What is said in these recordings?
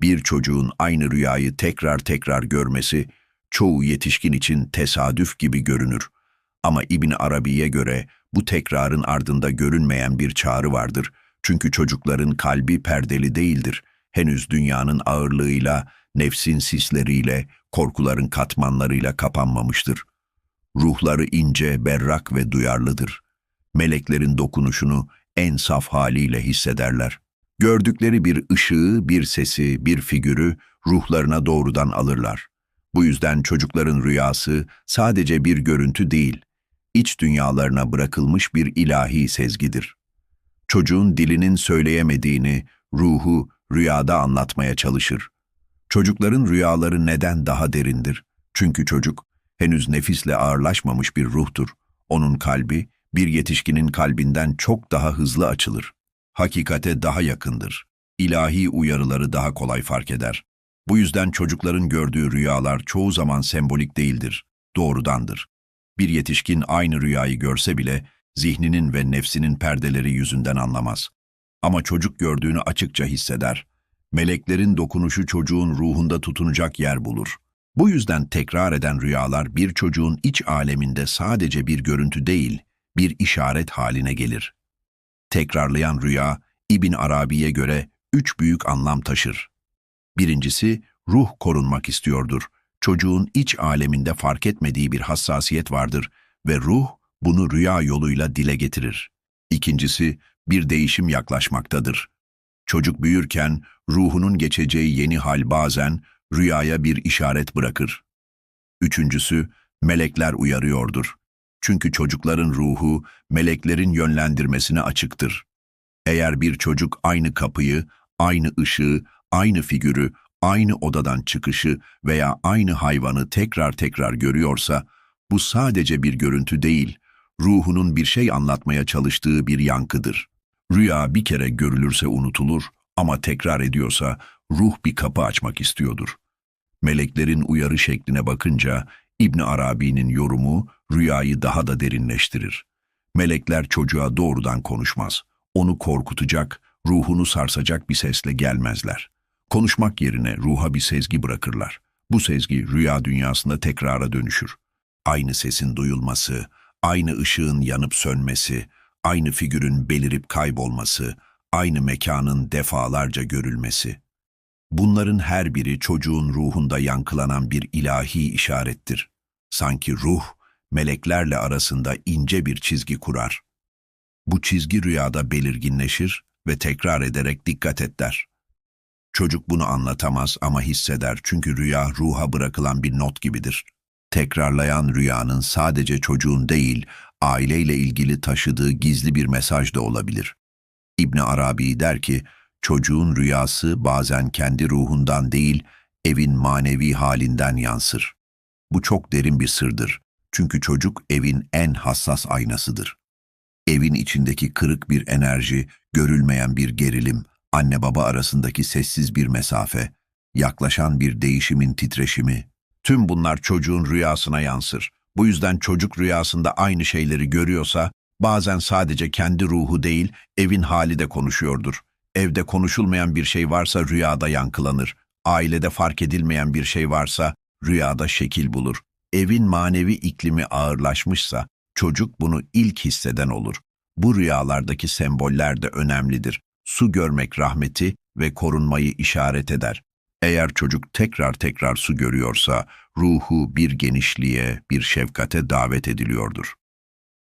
Bir çocuğun aynı rüyayı tekrar tekrar görmesi çoğu yetişkin için tesadüf gibi görünür. Ama İbn Arabi'ye göre bu tekrarın ardında görünmeyen bir çağrı vardır. Çünkü çocukların kalbi perdeli değildir. Henüz dünyanın ağırlığıyla, nefsin sisleriyle, korkuların katmanlarıyla kapanmamıştır. Ruhları ince, berrak ve duyarlıdır. Meleklerin dokunuşunu en saf haliyle hissederler. Gördükleri bir ışığı, bir sesi, bir figürü ruhlarına doğrudan alırlar. Bu yüzden çocukların rüyası sadece bir görüntü değil, iç dünyalarına bırakılmış bir ilahi sezgidir. Çocuğun dilinin söyleyemediğini ruhu rüyada anlatmaya çalışır. Çocukların rüyaları neden daha derindir? Çünkü çocuk henüz nefisle ağırlaşmamış bir ruhtur. Onun kalbi bir yetişkinin kalbinden çok daha hızlı açılır. Hakikate daha yakındır. İlahi uyarıları daha kolay fark eder. Bu yüzden çocukların gördüğü rüyalar çoğu zaman sembolik değildir, doğrudandır. Bir yetişkin aynı rüyayı görse bile zihninin ve nefsinin perdeleri yüzünden anlamaz. Ama çocuk gördüğünü açıkça hisseder. Meleklerin dokunuşu çocuğun ruhunda tutunacak yer bulur. Bu yüzden tekrar eden rüyalar bir çocuğun iç aleminde sadece bir görüntü değil, bir işaret haline gelir. Tekrarlayan rüya, İbn Arabi'ye göre üç büyük anlam taşır. Birincisi, ruh korunmak istiyordur. Çocuğun iç aleminde fark etmediği bir hassasiyet vardır ve ruh bunu rüya yoluyla dile getirir. İkincisi, bir değişim yaklaşmaktadır. Çocuk büyürken ruhunun geçeceği yeni hal bazen rüyaya bir işaret bırakır. Üçüncüsü, melekler uyarıyordur. Çünkü çocukların ruhu meleklerin yönlendirmesine açıktır. Eğer bir çocuk aynı kapıyı, aynı ışığı, aynı figürü, aynı odadan çıkışı veya aynı hayvanı tekrar tekrar görüyorsa, bu sadece bir görüntü değil, ruhunun bir şey anlatmaya çalıştığı bir yankıdır. Rüya bir kere görülürse unutulur ama tekrar ediyorsa ruh bir kapı açmak istiyordur. Meleklerin uyarı şekline bakınca İbn Arabi'nin yorumu rüyayı daha da derinleştirir. Melekler çocuğa doğrudan konuşmaz. Onu korkutacak, ruhunu sarsacak bir sesle gelmezler. Konuşmak yerine ruha bir sezgi bırakırlar. Bu sezgi rüya dünyasında tekrara dönüşür. Aynı sesin duyulması, aynı ışığın yanıp sönmesi, aynı figürün belirip kaybolması, aynı mekanın defalarca görülmesi. Bunların her biri çocuğun ruhunda yankılanan bir ilahi işarettir. Sanki ruh, meleklerle arasında ince bir çizgi kurar. Bu çizgi rüyada belirginleşir ve tekrar ederek dikkat et der. Çocuk bunu anlatamaz ama hisseder çünkü rüya ruha bırakılan bir not gibidir. Tekrarlayan rüyanın sadece çocuğun değil, aileyle ilgili taşıdığı gizli bir mesaj da olabilir. İbni Arabi der ki, çocuğun rüyası bazen kendi ruhundan değil, evin manevi halinden yansır. Bu çok derin bir sırdır. Çünkü çocuk evin en hassas aynasıdır. Evin içindeki kırık bir enerji, görülmeyen bir gerilim, anne baba arasındaki sessiz bir mesafe, yaklaşan bir değişimin titreşimi, tüm bunlar çocuğun rüyasına yansır. Bu yüzden çocuk rüyasında aynı şeyleri görüyorsa, bazen sadece kendi ruhu değil, evin hali de konuşuyordur. Evde konuşulmayan bir şey varsa rüyada yankılanır. Ailede fark edilmeyen bir şey varsa rüyada şekil bulur. Evin manevi iklimi ağırlaşmışsa çocuk bunu ilk hisseden olur. Bu rüyalardaki semboller de önemlidir. Su görmek rahmeti ve korunmayı işaret eder. Eğer çocuk tekrar tekrar su görüyorsa ruhu bir genişliğe, bir şefkate davet ediliyordur.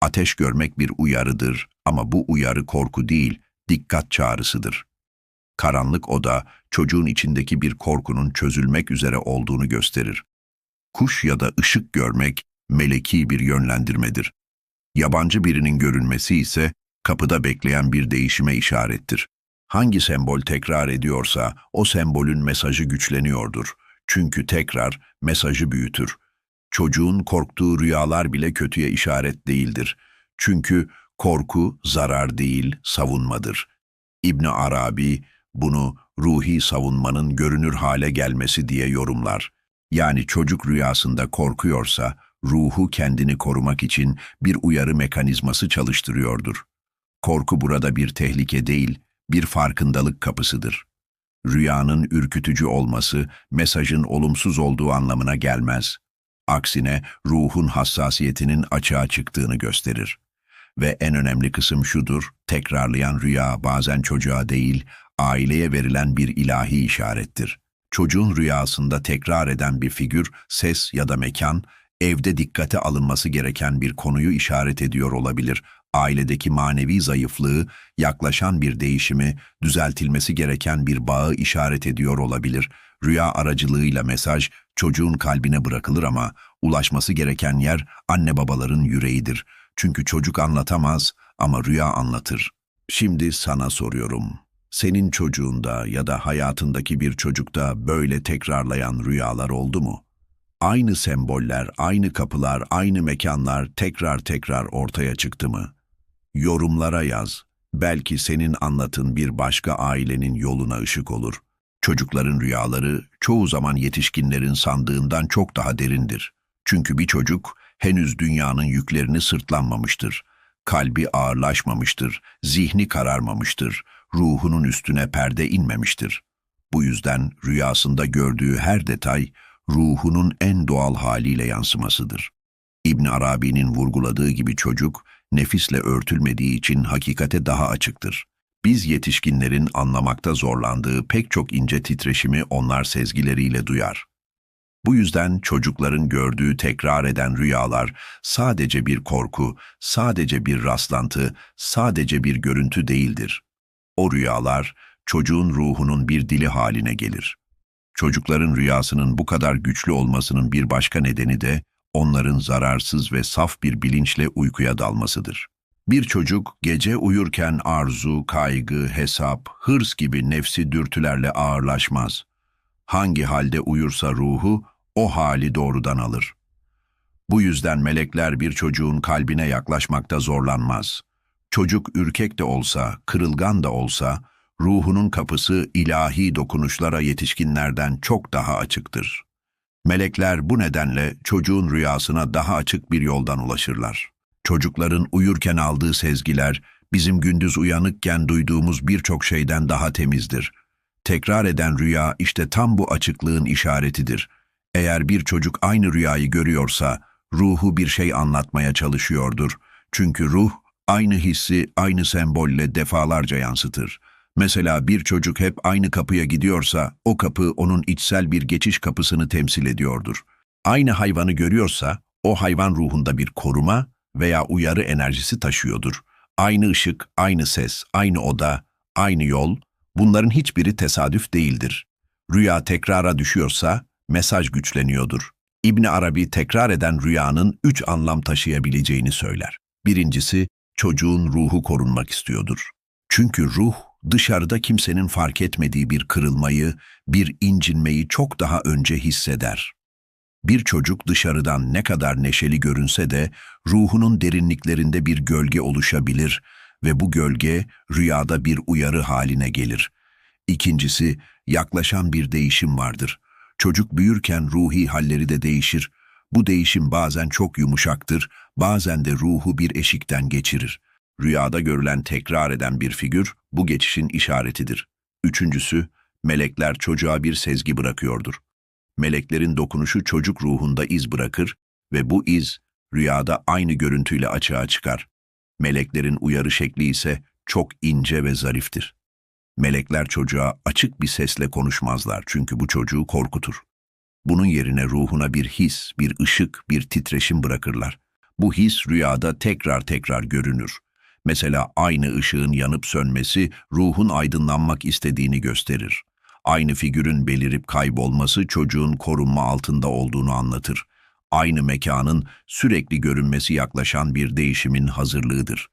Ateş görmek bir uyarıdır ama bu uyarı korku değil, dikkat çağrısıdır. Karanlık oda çocuğun içindeki bir korkunun çözülmek üzere olduğunu gösterir. Kuş ya da ışık görmek meleki bir yönlendirmedir. Yabancı birinin görünmesi ise kapıda bekleyen bir değişime işarettir. Hangi sembol tekrar ediyorsa o sembolün mesajı güçleniyordur. Çünkü tekrar mesajı büyütür. Çocuğun korktuğu rüyalar bile kötüye işaret değildir. Çünkü korku zarar değil, savunmadır. İbn Arabi bunu ruhi savunmanın görünür hale gelmesi diye yorumlar. Yani çocuk rüyasında korkuyorsa ruhu kendini korumak için bir uyarı mekanizması çalıştırıyordur. Korku burada bir tehlike değil, bir farkındalık kapısıdır. Rüyanın ürkütücü olması mesajın olumsuz olduğu anlamına gelmez. Aksine ruhun hassasiyetinin açığa çıktığını gösterir. Ve en önemli kısım şudur, tekrarlayan rüya bazen çocuğa değil, aileye verilen bir ilahi işarettir. Çocuğun rüyasında tekrar eden bir figür, ses ya da mekan, evde dikkate alınması gereken bir konuyu işaret ediyor olabilir. Ailedeki manevi zayıflığı, yaklaşan bir değişimi, düzeltilmesi gereken bir bağı işaret ediyor olabilir. Rüya aracılığıyla mesaj çocuğun kalbine bırakılır ama ulaşması gereken yer anne babaların yüreğidir. Çünkü çocuk anlatamaz ama rüya anlatır. Şimdi sana soruyorum. Senin çocuğunda ya da hayatındaki bir çocukta böyle tekrarlayan rüyalar oldu mu? Aynı semboller, aynı kapılar, aynı mekanlar tekrar tekrar ortaya çıktı mı? Yorumlara yaz. Belki senin anlatın bir başka ailenin yoluna ışık olur. Çocukların rüyaları çoğu zaman yetişkinlerin sandığından çok daha derindir. Çünkü bir çocuk henüz dünyanın yüklerini sırtlanmamıştır. Kalbi ağırlaşmamıştır, zihni kararmamıştır, ruhunun üstüne perde inmemiştir. Bu yüzden rüyasında gördüğü her detay ruhunun en doğal haliyle yansımasıdır. İbn Arabi'nin vurguladığı gibi çocuk nefisle örtülmediği için hakikate daha açıktır. Biz yetişkinlerin anlamakta zorlandığı pek çok ince titreşimi onlar sezgileriyle duyar. Bu yüzden çocukların gördüğü tekrar eden rüyalar sadece bir korku, sadece bir rastlantı, sadece bir görüntü değildir. O rüyalar çocuğun ruhunun bir dili haline gelir. Çocukların rüyasının bu kadar güçlü olmasının bir başka nedeni de onların zararsız ve saf bir bilinçle uykuya dalmasıdır. Bir çocuk gece uyurken arzu, kaygı, hesap, hırs gibi nefsi dürtülerle ağırlaşmaz. Hangi halde uyursa ruhu, o hali doğrudan alır. Bu yüzden melekler bir çocuğun kalbine yaklaşmakta zorlanmaz. Çocuk ürkek de olsa, kırılgan da olsa, ruhunun kapısı ilahi dokunuşlara yetişkinlerden çok daha açıktır. Melekler bu nedenle çocuğun rüyasına daha açık bir yoldan ulaşırlar. Çocukların uyurken aldığı sezgiler, bizim gündüz uyanıkken duyduğumuz birçok şeyden daha temizdir. Tekrar eden rüya işte tam bu açıklığın işaretidir. Eğer bir çocuk aynı rüyayı görüyorsa, ruhu bir şey anlatmaya çalışıyordur. Çünkü ruh, aynı hissi aynı sembolle defalarca yansıtır. Mesela bir çocuk hep aynı kapıya gidiyorsa, o kapı onun içsel bir geçiş kapısını temsil ediyordur. Aynı hayvanı görüyorsa, o hayvan ruhunda bir koruma veya uyarı enerjisi taşıyordur. Aynı ışık, aynı ses, aynı oda, aynı yol, bunların hiçbiri tesadüf değildir. Rüya tekrara düşüyorsa, mesaj güçleniyordur. İbni Arabi tekrar eden rüyanın üç anlam taşıyabileceğini söyler. Birincisi, çocuğun ruhu korunmak istiyordur. Çünkü ruh, dışarıda kimsenin fark etmediği bir kırılmayı, bir incinmeyi çok daha önce hisseder. Bir çocuk dışarıdan ne kadar neşeli görünse de ruhunun derinliklerinde bir gölge oluşabilir ve bu gölge rüyada bir uyarı haline gelir. İkincisi, yaklaşan bir değişim vardır. Çocuk büyürken ruhi halleri de değişir. Bu değişim bazen çok yumuşaktır, bazen de ruhu bir eşikten geçirir. Rüyada görülen tekrar eden bir figür bu geçişin işaretidir. Üçüncüsü, melekler çocuğa bir sezgi bırakıyordur. Meleklerin dokunuşu çocuk ruhunda iz bırakır ve bu iz rüyada aynı görüntüyle açığa çıkar. Meleklerin uyarı şekli ise çok ince ve zariftir. Melekler çocuğa açık bir sesle konuşmazlar çünkü bu çocuğu korkutur. Bunun yerine ruhuna bir his, bir ışık, bir titreşim bırakırlar. Bu his rüyada tekrar tekrar görünür. Mesela aynı ışığın yanıp sönmesi ruhun aydınlanmak istediğini gösterir. Aynı figürün belirip kaybolması çocuğun korunma altında olduğunu anlatır. Aynı mekanın sürekli görünmesi yaklaşan bir değişimin hazırlığıdır.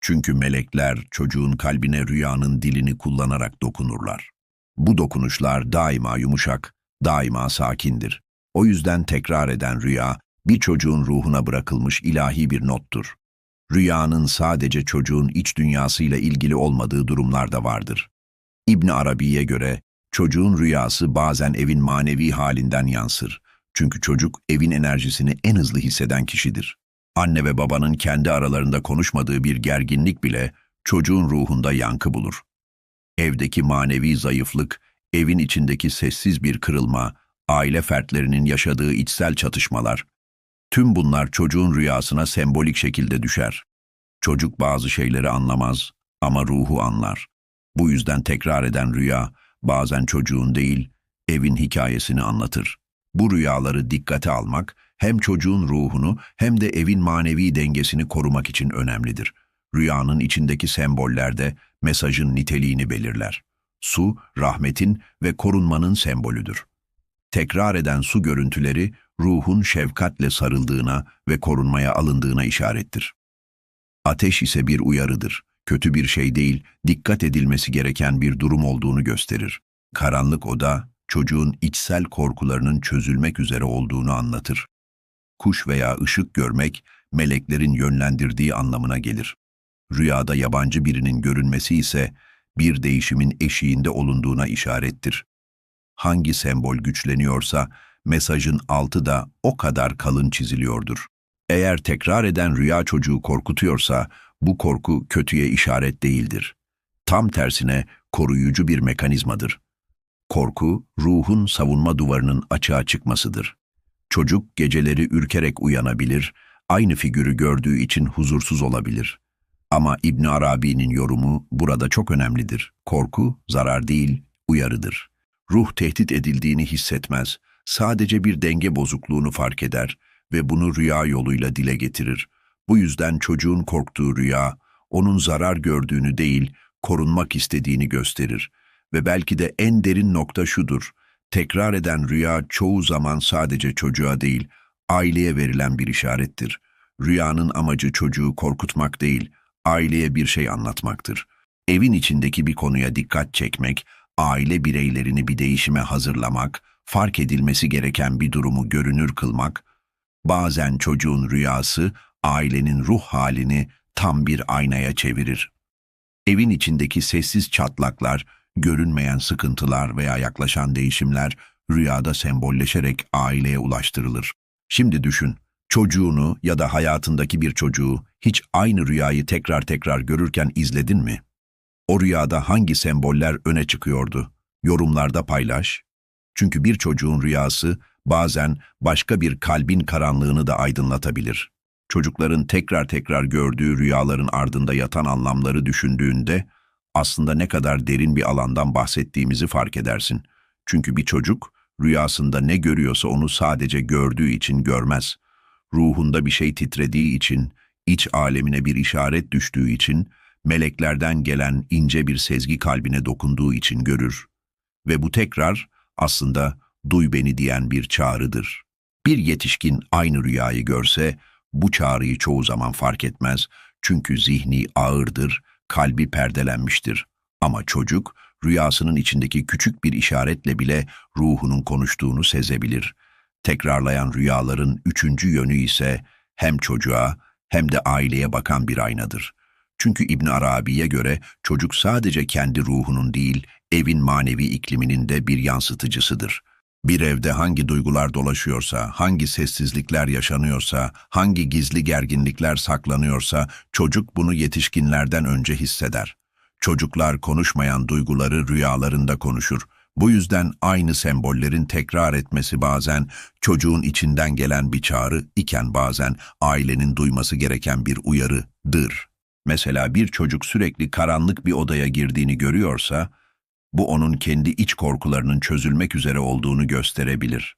Çünkü melekler çocuğun kalbine rüyanın dilini kullanarak dokunurlar. Bu dokunuşlar daima yumuşak, daima sakindir. O yüzden tekrar eden rüya, bir çocuğun ruhuna bırakılmış ilahi bir nottur. Rüyanın sadece çocuğun iç dünyasıyla ilgili olmadığı durumlar da vardır. İbn Arabi'ye göre çocuğun rüyası bazen evin manevi halinden yansır. Çünkü çocuk evin enerjisini en hızlı hisseden kişidir. Anne ve babanın kendi aralarında konuşmadığı bir gerginlik bile çocuğun ruhunda yankı bulur. Evdeki manevi zayıflık, evin içindeki sessiz bir kırılma, aile fertlerinin yaşadığı içsel çatışmalar. Tüm bunlar çocuğun rüyasına sembolik şekilde düşer. Çocuk bazı şeyleri anlamaz ama ruhu anlar. Bu yüzden tekrar eden rüya bazen çocuğun değil, evin hikayesini anlatır. Bu rüyaları dikkate almak hem çocuğun ruhunu hem de evin manevi dengesini korumak için önemlidir. Rüyanın içindeki semboller de mesajın niteliğini belirler. Su, rahmetin ve korunmanın sembolüdür. Tekrar eden su görüntüleri ruhun şefkatle sarıldığına ve korunmaya alındığına işarettir. Ateş ise bir uyarıdır. Kötü bir şey değil, dikkat edilmesi gereken bir durum olduğunu gösterir. Karanlık oda, çocuğun içsel korkularının çözülmek üzere olduğunu anlatır. Kuş veya ışık görmek, meleklerin yönlendirdiği anlamına gelir. Rüyada yabancı birinin görünmesi ise bir değişimin eşiğinde olunduğuna işarettir. Hangi sembol güçleniyorsa mesajın altı da o kadar kalın çiziliyordur. Eğer tekrar eden rüya çocuğu korkutuyorsa bu korku kötüye işaret değildir. Tam tersine koruyucu bir mekanizmadır. Korku, ruhun savunma duvarının açığa çıkmasıdır. Çocuk geceleri ürkerek uyanabilir, aynı figürü gördüğü için huzursuz olabilir. Ama İbn Arabi'nin yorumu burada çok önemlidir. Korku, zarar değil, uyarıdır. Ruh tehdit edildiğini hissetmez, sadece bir denge bozukluğunu fark eder ve bunu rüya yoluyla dile getirir. Bu yüzden çocuğun korktuğu rüya, onun zarar gördüğünü değil, korunmak istediğini gösterir. Ve belki de en derin nokta şudur, tekrar eden rüya çoğu zaman sadece çocuğa değil, aileye verilen bir işarettir. Rüyanın amacı çocuğu korkutmak değil, aileye bir şey anlatmaktır. Evin içindeki bir konuya dikkat çekmek, aile bireylerini bir değişime hazırlamak, fark edilmesi gereken bir durumu görünür kılmak, bazen çocuğun rüyası ailenin ruh halini tam bir aynaya çevirir. Evin içindeki sessiz çatlaklar, görünmeyen sıkıntılar veya yaklaşan değişimler rüyada sembolleşerek aileye ulaştırılır. Şimdi düşün, çocuğunu ya da hayatındaki bir çocuğu hiç aynı rüyayı tekrar tekrar görürken izledin mi? O rüyada hangi semboller öne çıkıyordu? Yorumlarda paylaş. Çünkü bir çocuğun rüyası bazen başka bir kalbin karanlığını da aydınlatabilir. Çocukların tekrar tekrar gördüğü rüyaların ardında yatan anlamları düşündüğünde aslında ne kadar derin bir alandan bahsettiğimizi fark edersin. Çünkü bir çocuk rüyasında ne görüyorsa onu sadece gördüğü için görmez. Ruhunda bir şey titrediği için, iç alemine bir işaret düştüğü için, meleklerden gelen ince bir sezgi kalbine dokunduğu için görür. Ve bu tekrar aslında duy beni diyen bir çağrıdır. Bir yetişkin aynı rüyayı görse bu çağrıyı çoğu zaman fark etmez çünkü zihni ağırdır, kalbi perdelenmiştir. Ama çocuk rüyasının içindeki küçük bir işaretle bile ruhunun konuştuğunu sezebilir. Tekrarlayan rüyaların üçüncü yönü ise hem çocuğa hem de aileye bakan bir aynadır. Çünkü İbn Arabi'ye göre çocuk sadece kendi ruhunun değil, evin manevi ikliminin de bir yansıtıcısıdır. Bir evde hangi duygular dolaşıyorsa, hangi sessizlikler yaşanıyorsa, hangi gizli gerginlikler saklanıyorsa çocuk bunu yetişkinlerden önce hisseder. Çocuklar konuşmayan duyguları rüyalarında konuşur. Bu yüzden aynı sembollerin tekrar etmesi bazen çocuğun içinden gelen bir çağrı iken bazen ailenin duyması gereken bir uyarıdır. Mesela bir çocuk sürekli karanlık bir odaya girdiğini görüyorsa, bu onun kendi iç korkularının çözülmek üzere olduğunu gösterebilir.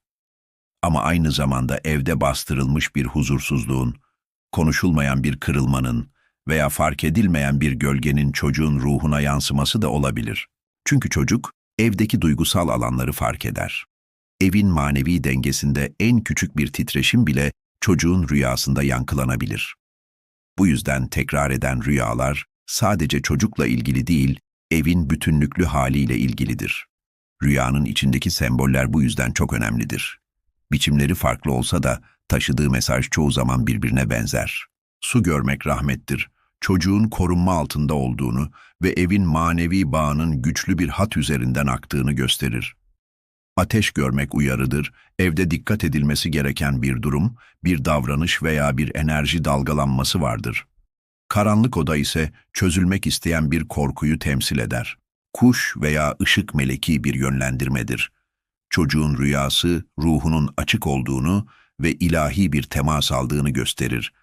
Ama aynı zamanda evde bastırılmış bir huzursuzluğun, konuşulmayan bir kırılmanın veya fark edilmeyen bir gölgenin çocuğun ruhuna yansıması da olabilir. Çünkü çocuk evdeki duygusal alanları fark eder. Evin manevi dengesinde en küçük bir titreşim bile çocuğun rüyasında yankılanabilir. Bu yüzden tekrar eden rüyalar sadece çocukla ilgili değil, evin bütünlüklü haliyle ilgilidir. Rüyanın içindeki semboller bu yüzden çok önemlidir. Biçimleri farklı olsa da taşıdığı mesaj çoğu zaman birbirine benzer. Su görmek rahmettir, çocuğun korunma altında olduğunu ve evin manevi bağının güçlü bir hat üzerinden aktığını gösterir. Ateş görmek uyarıdır, evde dikkat edilmesi gereken bir durum, bir davranış veya bir enerji dalgalanması vardır. Karanlık oda ise çözülmek isteyen bir korkuyu temsil eder. kuş veya ışık meleki bir yönlendirmedir. Çocuğun rüyası ruhunun açık olduğunu ve ilahi bir temas aldığını gösterir.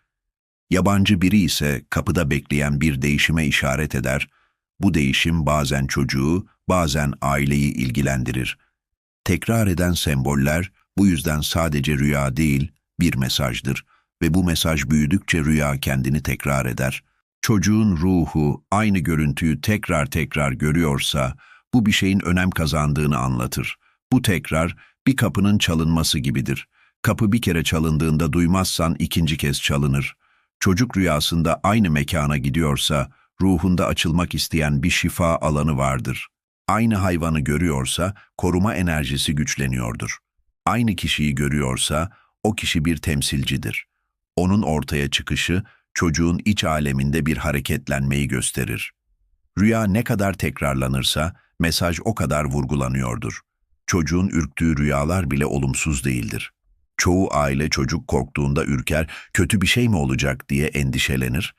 Yabancı biri ise kapıda bekleyen bir değişime işaret eder. Bu değişim bazen çocuğu, bazen aileyi ilgilendirir. Tekrar eden semboller bu yüzden sadece rüya değil, bir mesajdır ve bu mesaj büyüdükçe rüya kendini tekrar eder. Çocuğun ruhu aynı görüntüyü tekrar tekrar görüyorsa bu bir şeyin önem kazandığını anlatır. Bu tekrar bir kapının çalınması gibidir. Kapı bir kere çalındığında duymazsan ikinci kez çalınır. Çocuk rüyasında aynı mekana gidiyorsa ruhunda açılmak isteyen bir şifa alanı vardır. Aynı hayvanı görüyorsa koruma enerjisi güçleniyordur. Aynı kişiyi görüyorsa o kişi bir temsilcidir. Onun ortaya çıkışı çocuğun iç aleminde bir hareketlenmeyi gösterir. Rüya ne kadar tekrarlanırsa mesaj o kadar vurgulanıyordur. Çocuğun ürktüğü rüyalar bile olumsuz değildir. Çoğu aile çocuk korktuğunda ürker, kötü bir şey mi olacak diye endişelenir.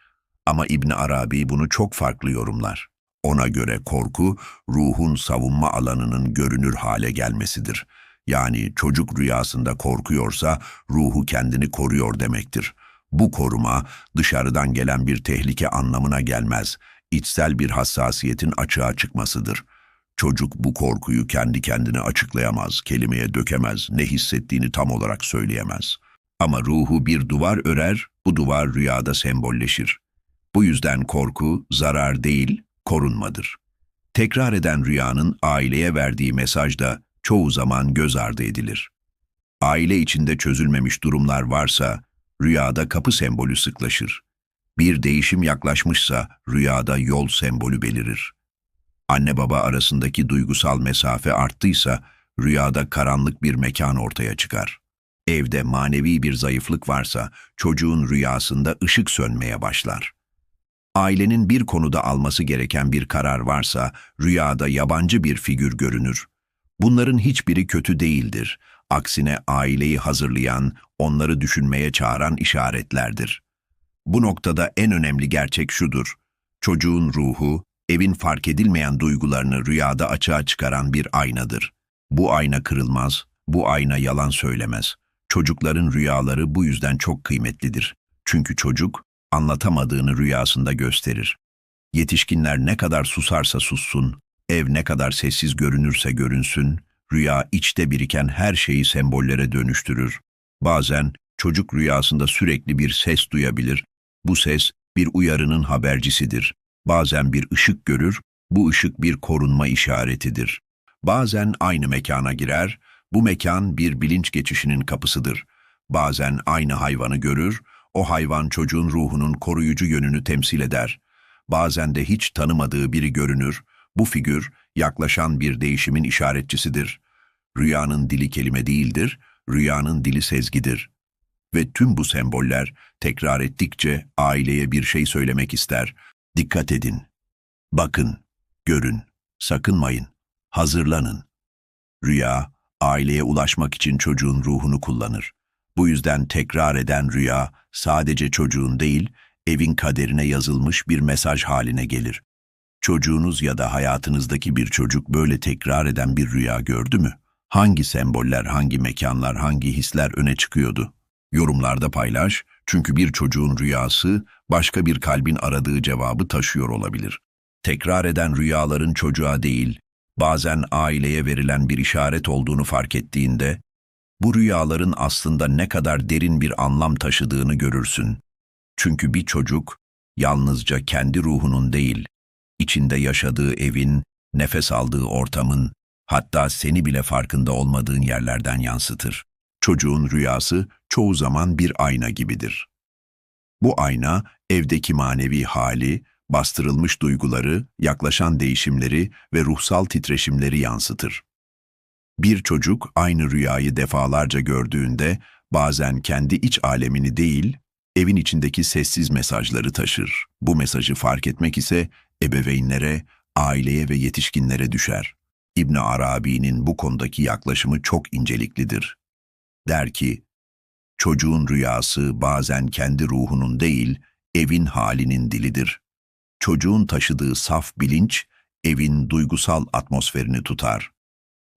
Ama İbn Arabi bunu çok farklı yorumlar. Ona göre korku, ruhun savunma alanının görünür hale gelmesidir. Yani çocuk rüyasında korkuyorsa ruhu kendini koruyor demektir. Bu koruma dışarıdan gelen bir tehlike anlamına gelmez. İçsel bir hassasiyetin açığa çıkmasıdır. Çocuk bu korkuyu kendi kendine açıklayamaz, kelimeye dökemez, ne hissettiğini tam olarak söyleyemez. Ama ruhu bir duvar örer, bu duvar rüyada sembolleşir. Bu yüzden korku zarar değil, korunmadır. Tekrar eden rüyanın aileye verdiği mesaj da çoğu zaman göz ardı edilir. Aile içinde çözülmemiş durumlar varsa rüyada kapı sembolü sıklaşır. Bir değişim yaklaşmışsa rüyada yol sembolü belirir. Anne baba arasındaki duygusal mesafe arttıysa rüyada karanlık bir mekan ortaya çıkar. Evde manevi bir zayıflık varsa çocuğun rüyasında ışık sönmeye başlar. Ailenin bir konuda alması gereken bir karar varsa rüyada yabancı bir figür görünür. Bunların hiçbiri kötü değildir. Aksine aileyi hazırlayan, onları düşünmeye çağıran işaretlerdir. Bu noktada en önemli gerçek şudur. Çocuğun ruhu, evin fark edilmeyen duygularını rüyada açığa çıkaran bir aynadır. Bu ayna kırılmaz, bu ayna yalan söylemez. Çocukların rüyaları bu yüzden çok kıymetlidir. Çünkü çocuk anlatamadığını rüyasında gösterir. Yetişkinler ne kadar susarsa sussun, ev ne kadar sessiz görünürse görünsün, rüya içte biriken her şeyi sembollere dönüştürür. Bazen çocuk rüyasında sürekli bir ses duyabilir. Bu ses bir uyarının habercisidir. Bazen bir ışık görür, bu ışık bir korunma işaretidir. Bazen aynı mekana girer, bu mekan bir bilinç geçişinin kapısıdır. Bazen aynı hayvanı görür, o hayvan çocuğun ruhunun koruyucu yönünü temsil eder. Bazen de hiç tanımadığı biri görünür, bu figür yaklaşan bir değişimin işaretçisidir. Rüyanın dili kelime değildir, rüyanın dili sezgidir. Ve tüm bu semboller tekrar ettikçe aileye bir şey söylemek ister. Dikkat edin. Bakın, görün, sakınmayın, hazırlanın. Rüya, aileye ulaşmak için çocuğun ruhunu kullanır. Bu yüzden tekrar eden rüya sadece çocuğun değil, evin kaderine yazılmış bir mesaj haline gelir. Çocuğunuz ya da hayatınızdaki bir çocuk böyle tekrar eden bir rüya gördü mü? Hangi semboller, hangi mekanlar, hangi hisler öne çıkıyordu? Yorumlarda paylaş, çünkü bir çocuğun rüyası başka bir kalbin aradığı cevabı taşıyor olabilir. Tekrar eden rüyaların çocuğa değil, bazen aileye verilen bir işaret olduğunu fark ettiğinde, bu rüyaların aslında ne kadar derin bir anlam taşıdığını görürsün. Çünkü bir çocuk yalnızca kendi ruhunun değil, içinde yaşadığı evin, nefes aldığı ortamın, hatta seni bile farkında olmadığın yerlerden yansıtır. Çocuğun rüyası çoğu zaman bir ayna gibidir. Bu ayna evdeki manevi hali, bastırılmış duyguları, yaklaşan değişimleri ve ruhsal titreşimleri yansıtır. Bir çocuk aynı rüyayı defalarca gördüğünde bazen kendi iç alemini değil, evin içindeki sessiz mesajları taşır. Bu mesajı fark etmek ise ebeveynlere, aileye ve yetişkinlere düşer. İbn Arabi'nin bu konudaki yaklaşımı çok inceliklidir. Der ki, çocuğun rüyası bazen kendi ruhunun değil, evin halinin dilidir. Çocuğun taşıdığı saf bilinç, evin duygusal atmosferini tutar.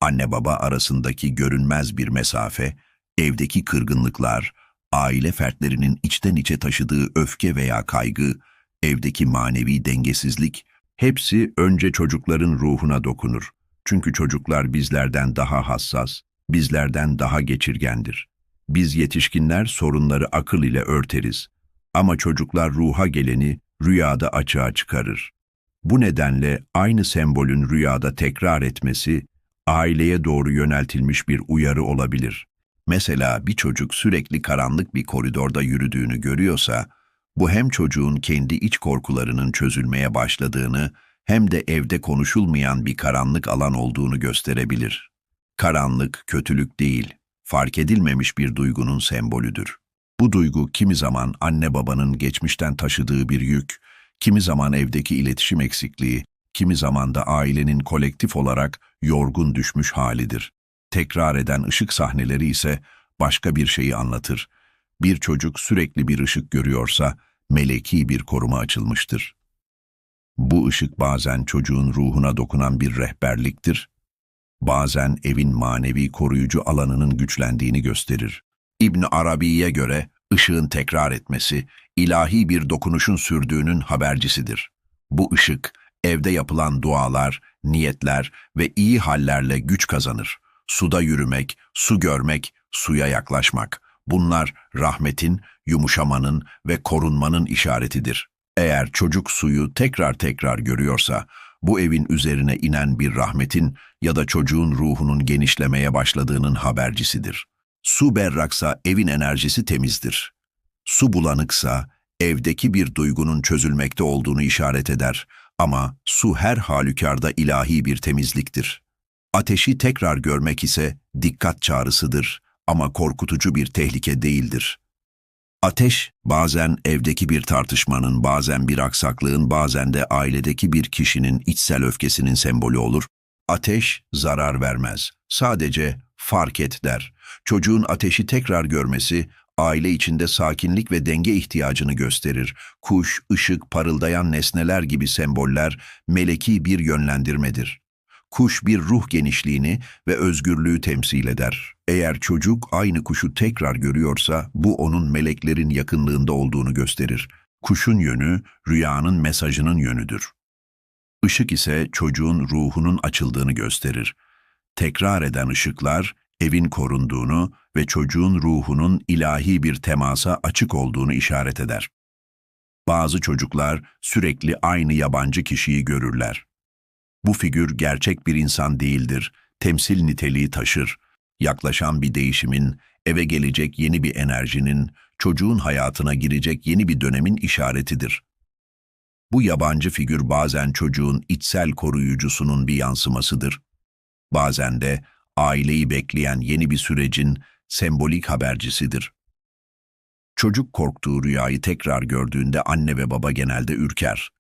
Anne baba arasındaki görünmez bir mesafe, evdeki kırgınlıklar, aile fertlerinin içten içe taşıdığı öfke veya kaygı, evdeki manevi dengesizlik, hepsi önce çocukların ruhuna dokunur. Çünkü çocuklar bizlerden daha hassas, bizlerden daha geçirgendir. Biz yetişkinler sorunları akıl ile örteriz. Ama çocuklar ruha geleni rüyada açığa çıkarır. Bu nedenle aynı sembolün rüyada tekrar etmesi, aileye doğru yöneltilmiş bir uyarı olabilir. Mesela bir çocuk sürekli karanlık bir koridorda yürüdüğünü görüyorsa, bu hem çocuğun kendi iç korkularının çözülmeye başladığını hem de evde konuşulmayan bir karanlık alan olduğunu gösterebilir. Karanlık kötülük değil, fark edilmemiş bir duygunun sembolüdür. Bu duygu kimi zaman anne babanın geçmişten taşıdığı bir yük, kimi zaman evdeki iletişim eksikliği, kimi zaman da ailenin kolektif olarak yorgun düşmüş halidir. Tekrar eden ışık sahneleri ise başka bir şeyi anlatır. Bir çocuk sürekli bir ışık görüyorsa meleki bir koruma açılmıştır. Bu ışık bazen çocuğun ruhuna dokunan bir rehberliktir, bazen evin manevi koruyucu alanının güçlendiğini gösterir. İbn Arabi'ye göre ışığın tekrar etmesi, ilahi bir dokunuşun sürdüğünün habercisidir. Bu ışık, evde yapılan dualar, niyetler ve iyi hallerle güç kazanır. Suda yürümek, su görmek, suya yaklaşmak. Bunlar rahmetin, yumuşamanın ve korunmanın işaretidir. Eğer çocuk suyu tekrar tekrar görüyorsa, bu evin üzerine inen bir rahmetin ya da çocuğun ruhunun genişlemeye başladığının habercisidir. Su berraksa evin enerjisi temizdir. Su bulanıksa evdeki bir duygunun çözülmekte olduğunu işaret eder ama su her halükarda ilahi bir temizliktir. Ateşi tekrar görmek ise dikkat çağrısıdır ama korkutucu bir tehlike değildir. Ateş bazen evdeki bir tartışmanın, bazen bir aksaklığın, bazen de ailedeki bir kişinin içsel öfkesinin sembolü olur. Ateş zarar vermez. Sadece fark et der. Çocuğun ateşi tekrar görmesi aile içinde sakinlik ve denge ihtiyacını gösterir. Kuş, ışık, parıldayan nesneler gibi semboller meleki bir yönlendirmedir. Kuş bir ruh genişliğini ve özgürlüğü temsil eder. Eğer çocuk aynı kuşu tekrar görüyorsa bu onun meleklerin yakınlığında olduğunu gösterir. Kuşun yönü rüyanın mesajının yönüdür. Işık ise çocuğun ruhunun açıldığını gösterir. Tekrar eden ışıklar evin korunduğunu ve çocuğun ruhunun ilahi bir temasa açık olduğunu işaret eder. Bazı çocuklar sürekli aynı yabancı kişiyi görürler. Bu figür gerçek bir insan değildir, temsil niteliği taşır. Yaklaşan bir değişimin, eve gelecek yeni bir enerjinin, çocuğun hayatına girecek yeni bir dönemin işaretidir. Bu yabancı figür bazen çocuğun içsel koruyucusunun bir yansımasıdır. Bazen de aileyi bekleyen yeni bir sürecin sembolik habercisidir. Çocuk korktuğu rüyayı tekrar gördüğünde anne ve baba genelde ürker.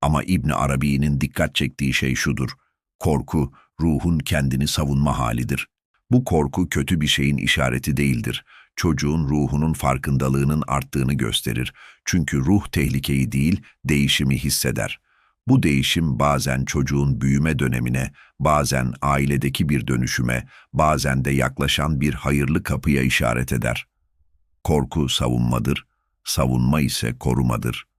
Ama İbni Arabi'nin dikkat çektiği şey şudur. Korku, ruhun kendini savunma halidir. Bu korku kötü bir şeyin işareti değildir. Çocuğun ruhunun farkındalığının arttığını gösterir. Çünkü ruh tehlikeyi değil, değişimi hisseder. Bu değişim bazen çocuğun büyüme dönemine, bazen ailedeki bir dönüşüme, bazen de yaklaşan bir hayırlı kapıya işaret eder. Korku savunmadır, savunma ise korumadır.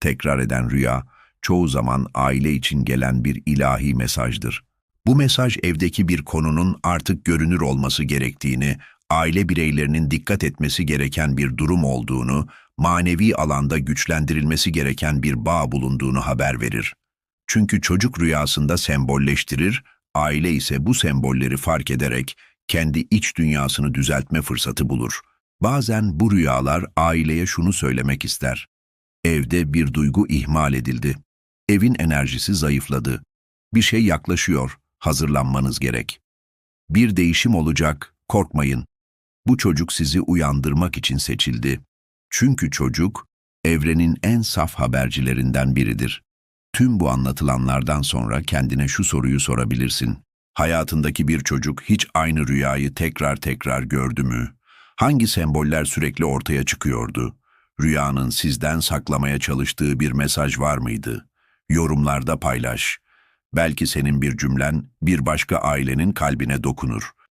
Tekrar eden rüya, çoğu zaman aile için gelen bir ilahi mesajdır. Bu mesaj evdeki bir konunun artık görünür olması gerektiğini, aile bireylerinin dikkat etmesi gereken bir durum olduğunu, manevi alanda güçlendirilmesi gereken bir bağ bulunduğunu haber verir. Çünkü çocuk rüyasında sembolleştirir, aile ise bu sembolleri fark ederek kendi iç dünyasını düzeltme fırsatı bulur. Bazen bu rüyalar aileye şunu söylemek ister. Evde bir duygu ihmal edildi. Evin enerjisi zayıfladı. Bir şey yaklaşıyor, hazırlanmanız gerek. Bir değişim olacak, korkmayın. Bu çocuk sizi uyandırmak için seçildi. Çünkü çocuk, evrenin en saf habercilerinden biridir. Tüm bu anlatılanlardan sonra kendine şu soruyu sorabilirsin. Hayatındaki bir çocuk hiç aynı rüyayı tekrar tekrar gördü mü? Hangi semboller sürekli ortaya çıkıyordu? Rüyanın sizden saklamaya çalıştığı bir mesaj var mıydı? Yorumlarda paylaş. Belki senin bir cümlen bir başka ailenin kalbine dokunur.